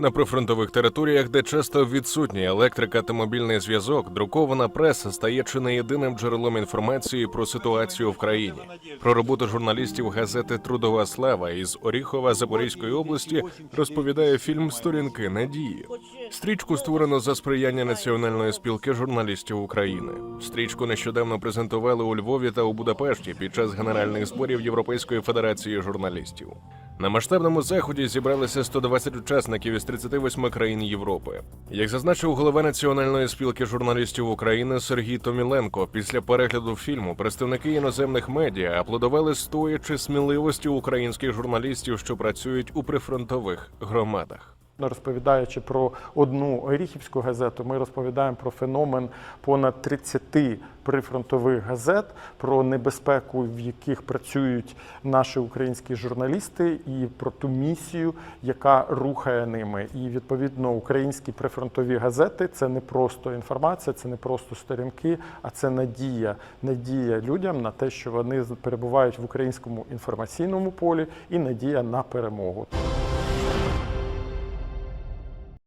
На прифронтових територіях, де часто відсутні електрика та мобільний зв'язок, друкована преса стає чи не єдиним джерелом інформації про ситуацію в країні. Про роботу журналістів газети Трудова слава із Оріхова Запорізької області розповідає фільм Сторінки надії. Стрічку створено за сприяння Національної спілки журналістів України. Стрічку нещодавно презентували у Львові та у Будапешті під час генеральних зборів Європейської федерації журналістів. На масштабному заході зібралися 120 учасників із 38 країн Європи. Як зазначив голова Національної спілки журналістів України Сергій Томіленко, після перегляду фільму представники іноземних медіа аплодували стоячи сміливості українських журналістів, що працюють у прифронтових громадах. Розповідаючи про одну Оріхівську газету, ми розповідаємо про феномен понад 30 прифронтових газет, про небезпеку, в яких працюють наші українські журналісти, і про ту місію, яка рухає ними. І відповідно українські прифронтові газети це не просто інформація, це не просто сторінки, а це надія, надія людям на те, що вони перебувають в українському інформаційному полі, і надія на перемогу.